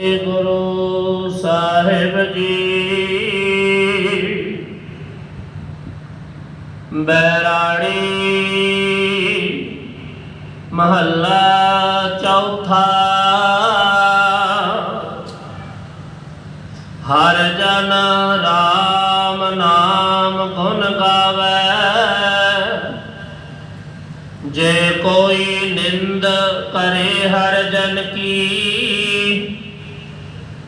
ਗੁਰੂ ਸਾਹਿਬ ਜੀ। ਬੈਰਾੜੀ ਮਹੱਲਾ ਚੌਥਾ। ਹਰ ਜਨ ਰਾਮ ਨਾਮ ਗੁਣ ਗਾਵੇ। ਜੇ ਕੋਈ ਨਿੰਦ ਕਰੇ ਹਰ ਜਨ ਕੀ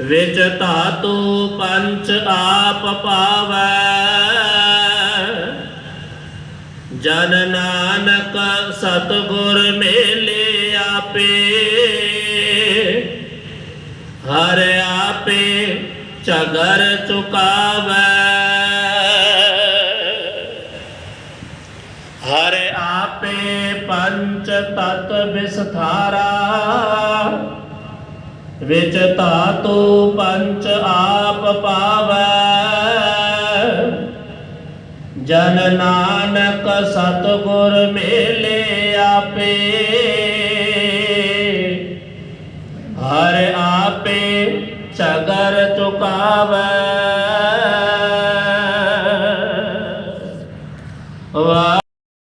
ਵਿੱਚ ਧਾਤੂ ਪੰਚ ਆਪ ਪਾਵੈ। ਜਨ ਨਾਨਕ ਸਤਗੁਰ ਮੇਲੇ ਆਪੇ, ਹਰ ਆਪੇ ਚਗਰ ਚੁਕਾਵੈ। ਹਰ ਆਪੇ ਪੰਚ ਤਤ ਵਿਸਥਾਰਾ ਵਿੱਚ ਧਾਤੂ ਪੰਚ ਆਪ ਪਾਵੈ। ਜਨ ਨਾਨਕ ਸਤਗੁਰ ਮੇਲੇ ਆਪੇ। ਹਰ ਆਪੇ ਝਗਰ ਚੁਕਾਵੈ।